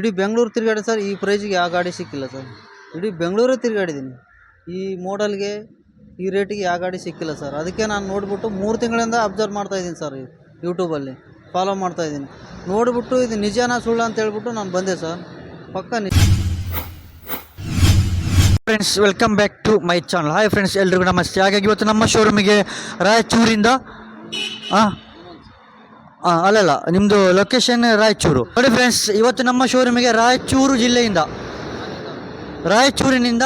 ಇಡೀ ಬೆಂಗಳೂರು ತಿರುಗಾಡಿ ಸರ್ ಈ ಪ್ರೈಸಿಗೆ ಯಾವ ಗಾಡಿ ಸಿಕ್ಕಿಲ್ಲ ಸರ್. ಇಡೀ ಬೆಂಗಳೂರೇ ತಿರುಗಾಡಿದ್ದೀನಿ. ಈ ಮಾಡಲ್ಗೆ ಈ ರೇಟಿಗೆ ಯಾವ ಗಾಡಿ ಸಿಕ್ಕಿಲ್ಲ ಸರ್. ಅದಕ್ಕೆ ನಾನು ನೋಡಿಬಿಟ್ಟು ಮೂರು ತಿಂಗಳಿಂದ ಅಬ್ಸರ್ವ್ ಮಾಡ್ತಾಯಿದ್ದೀನಿ ಸರ್ ಯೂಟ್ಯೂಬಲ್ಲಿ ಫಾಲೋ ಮಾಡ್ತಾಯಿದ್ದೀನಿ ನೋಡಿಬಿಟ್ಟು ಇದು ನಿಜಾನ ಸುಳ್ಳು ಅಂತ ಹೇಳ್ಬಿಟ್ಟು ನಾನು ಬಂದೆ ಸರ್. ಪಕ್ಕ ನಿಜ friends welcome back to my channel hi friends ಎಲ್ರಿಗೂ ನಮಸ್ತೆ. ಹಾಗಾಗಿ ಇವತ್ತು ನಮ್ಮ ಶೋರೂಮಿಗೆ ರಾಯಚೂರಿಂದ ಹಾಂ ಹಾಂ ಅಲ್ಲಲ್ಲ ನಿಮ್ಮದು ಲೊಕೇಶನ್ ರಾಯಚೂರು. ನೋಡಿ ಫ್ರೆಂಡ್ಸ್ ಇವತ್ತು ನಮ್ಮ ಶೋರೂಮಿಗೆ ರಾಯಚೂರು ಜಿಲ್ಲೆಯಿಂದ, ರಾಯಚೂರಿನಿಂದ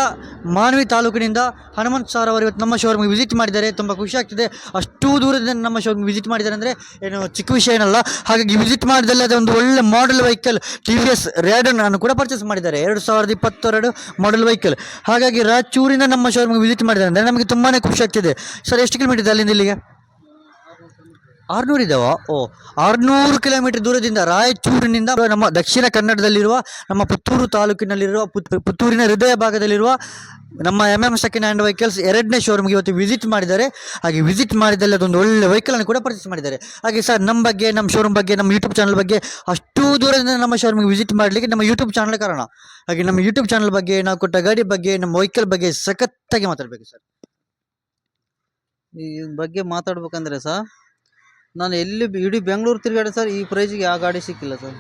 ಮಾನವಿ ತಾಲೂಕಿನಿಂದ ಹನುಮಂತ್ ಸಾರ್ ಅವರು ಇವತ್ತು ನಮ್ಮ ಶೋರೂಮ್ಗೆ ವಿಸಿಟ್ ಮಾಡಿದ್ದಾರೆ. ತುಂಬ ಖುಷಿ ಆಗ್ತಿದೆ. ಅಷ್ಟು ದೂರದಿಂದ ನಮ್ಮ ಶೋರೂಮ್ಗೆ ವಿಸಿಟ್ ಮಾಡಿದ್ದಾರೆ ಅಂದರೆ ಏನು ಚಿಕ್ಕ ವಿಷಯ ಏನಲ್ಲ. ಹಾಗಾಗಿ ವಿಸಿಟ್ ಮಾಡಿದಲ್ಲಿ ಒಂದು ಒಳ್ಳೆ model vehicle T V S ರ್ಯಾಡನ್ನು ಕೂಡ ಪರ್ಚೇಸ್ ಮಾಡಿದ್ದಾರೆ. ಎರಡು ಸಾವಿರದ ಇಪ್ಪತ್ತೆರಡು ಮಾಡೆಲ್ ವೆಹಿಕಲ್ ಹಾಗಾಗಿ ರಾಯಚೂರಿಂದ ನಮ್ಮ ಶೋರೂಮ್ಗೆ ವಿಸಿಟ್ ಮಾಡಿದ್ದಾರೆ ಅಂದರೆ ನಮಗೆ ತುಂಬಾ ಖುಷಿ ಆಗ್ತಿದೆ. ಸರ್, ಎಷ್ಟು ಕಿಲೋಮೀಟರ್ ಅಲ್ಲಿಂದ ಇಲ್ಲಿಗೆ? ಆರುನೂರು ಇದಾವ? ಓ, ಆರುನೂರು ಕಿಲೋಮೀಟರ್ ದೂರದಿಂದ ರಾಯಚೂರಿನಿಂದ ನಮ್ಮ ದಕ್ಷಿಣ ಕನ್ನಡದಲ್ಲಿರುವ, ನಮ್ಮ ಪುತ್ತೂರು ತಾಲೂಕಿನಲ್ಲಿರುವ, ಪುತ್- ಪುತ್ತೂರಿನ ಹೃದಯ ಭಾಗದಲ್ಲಿರುವ ನಮ್ಮ MM second hand vehicles ಎರಡನೇ ಶೋರೂಮ್ಗೆ ಇವತ್ತು ವಿಸಿಟ್ ಮಾಡಿದ್ದಾರೆ. ಹಾಗೆ ವಿಸಿಟ್ ಮಾಡಿದಲ್ಲಿ ಅದೊಂದು ಒಳ್ಳೆ ವೆಹಿಕಲನ್ನು ಕೂಡ ಪರ್ಚೇಸ್ ಮಾಡಿದ್ದಾರೆ. ಹಾಗೆ ಸರ್ ನಮ್ಮ ಬಗ್ಗೆ ನಮ್ಮ ಶೋರೂಮ್ ಬಗ್ಗೆ, ನಮ್ಮ ಯೂಟ್ಯೂಬ್ ಚಾನಲ್ ಬಗ್ಗೆ ಅಷ್ಟು ದೂರದಿಂದ ನಮ್ಮ ಶೋರೂಮ್ಗೆ ವಿಸಿಟ್ ಮಾಡಲಿಕ್ಕೆ ನಮ್ಮ ಯೂಟ್ಯೂಬ್ ಚಾನಲ್ ಕಾರಣ. ಹಾಗೆ ನಮ್ಮ ಯೂಟ್ಯೂಬ್ ಚಾನಲ್ ಬಗ್ಗೆ, ನಾವು ಕೊಟ್ಟ ಗಾಡಿ ಬಗ್ಗೆ, ನಮ್ಮ ವೆಹಿಕಲ್ ಬಗ್ಗೆ ಸಖತ್ತಾಗಿ ಮಾತಾಡಬೇಕು ಸರ್. ಈ ಬಗ್ಗೆ ಮಾತಾಡ್ಬೇಕಂದ್ರೆ ಸರ್ ನಾನು ಎಲ್ಲಿ ಇಡೀ ಬೆಂಗಳೂರು ತಿರುಗಾಡಿ ಸರ್ ಈ ಪ್ರೈಜಿಗೆ ಯಾವ ಗಾಡಿ ಸಿಕ್ಕಿಲ್ಲ ಸರ್.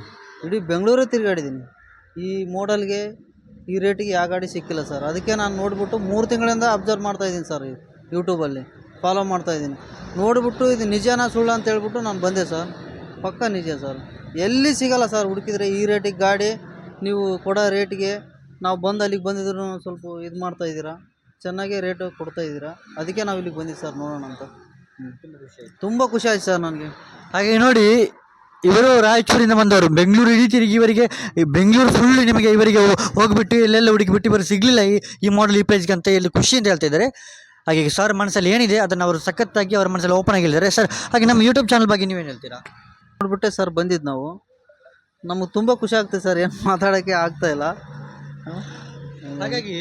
ಇಡೀ ಬೆಂಗಳೂರೇ ತಿರುಗಾಡಿದ್ದೀನಿ. ಈ ಮಾಡಲ್ಗೆ ಈ ರೇಟಿಗೆ ಯಾವ ಗಾಡಿ ಸಿಕ್ಕಿಲ್ಲ ಸರ್. ಅದಕ್ಕೆ ನಾನು ನೋಡಿಬಿಟ್ಟು ಮೂರು ತಿಂಗಳಿಂದ ಅಬ್ಸರ್ವ್ ಮಾಡ್ತಾಯಿದ್ದೀನಿ ಸರ್ ಯೂಟ್ಯೂಬಲ್ಲಿ ಫಾಲೋ ಮಾಡ್ತಾಯಿದ್ದೀನಿ ನೋಡಿಬಿಟ್ಟು ಇದು ನಿಜನಾ ಸುಳ್ಳು ಅಂತ ಹೇಳ್ಬಿಟ್ಟು ನಾನು ಬಂದೆ ಸರ್. ಪಕ್ಕ ನಿಜ ಸರ್. ಎಲ್ಲಿ ಸಿಗಲ್ಲ ಸರ್ ಹುಡುಕಿದ್ರೆ ಈ ರೇಟಿಗೆ ಗಾಡಿ, ನೀವು ಕೊಡೋ ರೇಟಿಗೆ ನಾವು ಬಂದು ಅಲ್ಲಿಗೆ ಬಂದಿದ್ರು ಸ್ವಲ್ಪ ಇದು ಮಾಡ್ತಾಯಿದ್ದೀರಾ ಚೆನ್ನಾಗೇ ರೇಟು ಕೊಡ್ತಾ ಇದ್ದೀರಾ? ಅದಕ್ಕೆ ನಾವು ಇಲ್ಲಿಗೆ ಬಂದಿದ್ದು ಸರ್ ನೋಡೋಣ ಅಂತ. ತುಂಬ ಖುಷಿ ಆಯ್ತು ಸರ್ ನನಗೆ. ಹಾಗೆ ನೋಡಿ ಇವರು ರಾಯಚೂರಿಂದ ಬಂದವರು. ಬೆಂಗಳೂರು ಇಡೀ ತಿರುಗಿ ಇವರಿಗೆ ಬೆಂಗಳೂರು ಫುಲ್ ನಿಮಗೆ ಇವರಿಗೆ ಹೋಗಿಬಿಟ್ಟು ಇಲ್ಲೆಲ್ಲ ಹುಡುಕಿಬಿಟ್ಟು ಇವರು ಸಿಗಲಿಲ್ಲ. ಈ ಈ ಮಾಡಲ್ ಈ ಪ್ರೈಸ್ಗೆ ಅಂತ ಇಲ್ಲಿ ಖುಷಿ ಅಂತ ಹೇಳ್ತಾ ಇದ್ದಾರೆ. ಹಾಗೆ ಸರ್ ಮನಸ್ಸಲ್ಲಿ ಏನಿದೆ ಅದನ್ನು ಅವರು ಸಖತ್ತಾಗಿ ಅವ್ರ ಮನಸ್ಸಲ್ಲಿ ಓಪನ್ ಆಗಿ ಹೇಳಿದ್ದಾರೆ. ಸರ್ ಹಾಗೆ ನಮ್ಮ ಯೂಟ್ಯೂಬ್ ಚಾನಲ್ ಬಗ್ಗೆ ನೀವೇನು ಹೇಳ್ತೀರಾ? ನೋಡ್ಬಿಟ್ಟೆ ಸರ್ ಬಂದಿದ್ದು ನಾವು. ನಮಗೆ ತುಂಬ ಖುಷಿ ಆಗ್ತದೆ ಸರ್ ಏನು ಮಾತಾಡೋಕ್ಕೆ ಆಗ್ತಾಯಿಲ್ಲ ಇಲ್ಲ. ಹಾಗಾಗಿ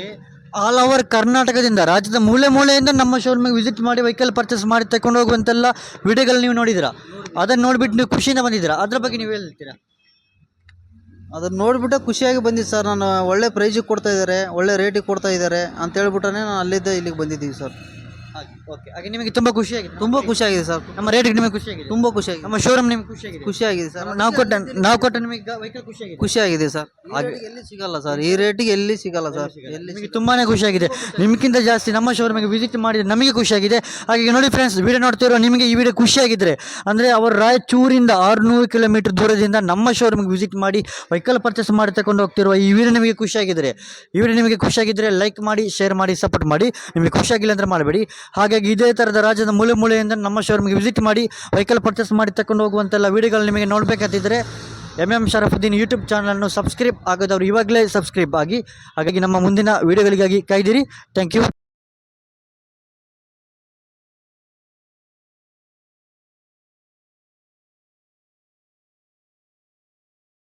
ಆಲ್ ಓವರ್ ಕರ್ನಾಟಕದಿಂದ ರಾಜ್ಯದ ಮೂಲೆ ಮೂಲೆಯಿಂದ ನಮ್ಮ ಶೋರೂಮಿಗೆ ವಿಸಿಟ್ ಮಾಡಿ ವೆಹಿಕಲ್ ಪರ್ಚೇಸ್ ಮಾಡಿ ತಗೊಂಡು ಹೋಗುವಂತೆಲ್ಲ ವಿಡಿಯೋಗಳು ನೀವು ನೋಡಿದ್ದೀರಾ? ಅದನ್ನು ನೋಡಿಬಿಟ್ಟು ನೀವು ಖುಷಿಯಿಂದ ಬಂದಿದ್ದೀರಾ? ಅದ್ರ ಬಗ್ಗೆ ನೀವು ಹೇಳ್ತೀರಾ? ಅದನ್ನು ನೋಡಿಬಿಟ್ಟು ಖುಷಿಯಾಗಿ ಬಂದಿದ್ದು ಸರ್, ನಾನು ಒಳ್ಳೆ ಪ್ರೈಜಿಗೆ ಕೊಡ್ತಾ ಇದ್ದಾರೆ, ಒಳ್ಳೆ ರೇಟಿಗೆ ಕೊಡ್ತಾ ಇದ್ದಾರೆ ಅಂತ ನಾನು ಅಲ್ಲಿದ್ದ ಇಲ್ಲಿಗೆ ಬಂದಿದ್ದೀವಿ ಸರ್. ಹಾಗೆ. ಓಕೆ ಹಾಗೆ ನಿಮಗೆ ಆಗಿದೆ ತುಂಬಾ ಖುಷಿ ಖುಷಿಯಾಗಿದೆ ಸರ್ ನಮ್ಮ ರೇಟಿಗೆ ನಿಮಗೆ ಖುಷಿ ಆಗಿದೆ ತುಂಬಾ ಖುಷಿ ಆಗಿದೆ ನಮ್ಮ ಶೋರೂಮ್ ನಿಮಗೆ ಖುಷಿ ಖುಷಿಯಾಗಿದೆ ಸರ್ ನಾವು ಕೊಟ್ಟ ನಾವು ಕೊಟ್ಟ ನಿಮಗೆ ವೆಹಿಕಲ್ ಖುಷಿಯಾಗಿದೆ. ಆಗಿದೆ ಸರ್ ಹಾಗೆ. ಎಲ್ಲಿ ಸಿಗಲ್ಲ ಸರ್ ಈ ರೇಟಿಗೆ ಎಲ್ಲಿ ಸಿಗಲ್ಲ ಸರ್ ಎಲ್ಲಿ ನಿಮಗೆ ತುಂಬಾನೇ ಖುಷಿಯಾಗಿದೆ. ನಿಮ್ಗಿಂತ ಜಾಸ್ತಿ ನಮ್ಮ ಶೋರೂಮಿಗೆ ವಿಸಿಟ್ ಮಾಡಿದ್ರೆ ನಮಗೆ ಖುಷಿಯಾಗಿದೆ. ಹಾಗೆ ನೋಡಿ ಫ್ರೆಂಡ್ಸ್ ವಿಡಿಯೋ ನೋಡ್ತಿರೋ ನಿಮಗೆ ಈ ವಿಡಿಯೋ ಖುಷಿಯಾಗಿದ್ದರೆ ಅಂದರೆ ಅವರು ರಾಯಚೂರಿಂದ ಆರುನೂರು ಕಿಲೋಮೀಟರ್ ದೂರದಿಂದ ನಮ್ಮ ಶೋರೂಮಿಗೆ ವಿಸಿಟ್ ಮಾಡಿ ವೆಹಿಕಲ್ ಪರ್ಚೇಸ್ ಮಾಡಿ ತಗೊಂಡು ಹೋಗ್ತಿರುವ ಈ ವಿಡಿಯೋ ನಿಮಗೆ ಖುಷಿಯಾಗಿದ್ದರೆ ಈ ವಿಡಿಯೋ ನಿಮಗೆ ಖುಷಿಯಾಗಿದ್ದರೆ ಲೈಕ್ ಮಾಡಿ ಶೇರ್ ಮಾಡಿ ಸಪೋರ್ಟ್ ಮಾಡಿ. ನಿಮಗೆ ಖುಷಿಯಾಗಿಲ್ಲ ಅಂದರೆ ಮಾಡಬೇಡಿ. ಹಾಗಾಗಿ ಇದೇ ಥರದ ರಾಜ್ಯದ ಮೂಲೆ ಮೂಲೆಯಿಂದ ನಮ್ಮ ಶೋರೂಮ್ಗೆ ವಿಸಿಟ್ ಮಾಡಿ ವೆಹಿಕಲ್ ಪರ್ಚೇಸ್ ಮಾಡಿ ತಗೊಂಡು ಹೋಗುವಂತೆಲ್ಲ ವಿಡಿಯೋಗಳು ನಿಮಗೆ ನೋಡಬೇಕಂತಿದ್ದರೆ ಎಂ ಎಂ ಶರಫುದ್ದೀನ್ ಯೂಟ್ಯೂಬ್ ಚಾನಲನ್ನು ಸಬ್ಸ್ಕ್ರೈಬ್ ಆಗೋದವರು ಇವಾಗಲೇ ಸಬ್ಸ್ಕ್ರೈಬ್ ಆಗಿ, ಹಾಗಾಗಿ ನಮ್ಮ ಮುಂದಿನ ವಿಡಿಯೋಗಳಿಗಾಗಿ ಕಾಯ್ದಿರಿ. Thank you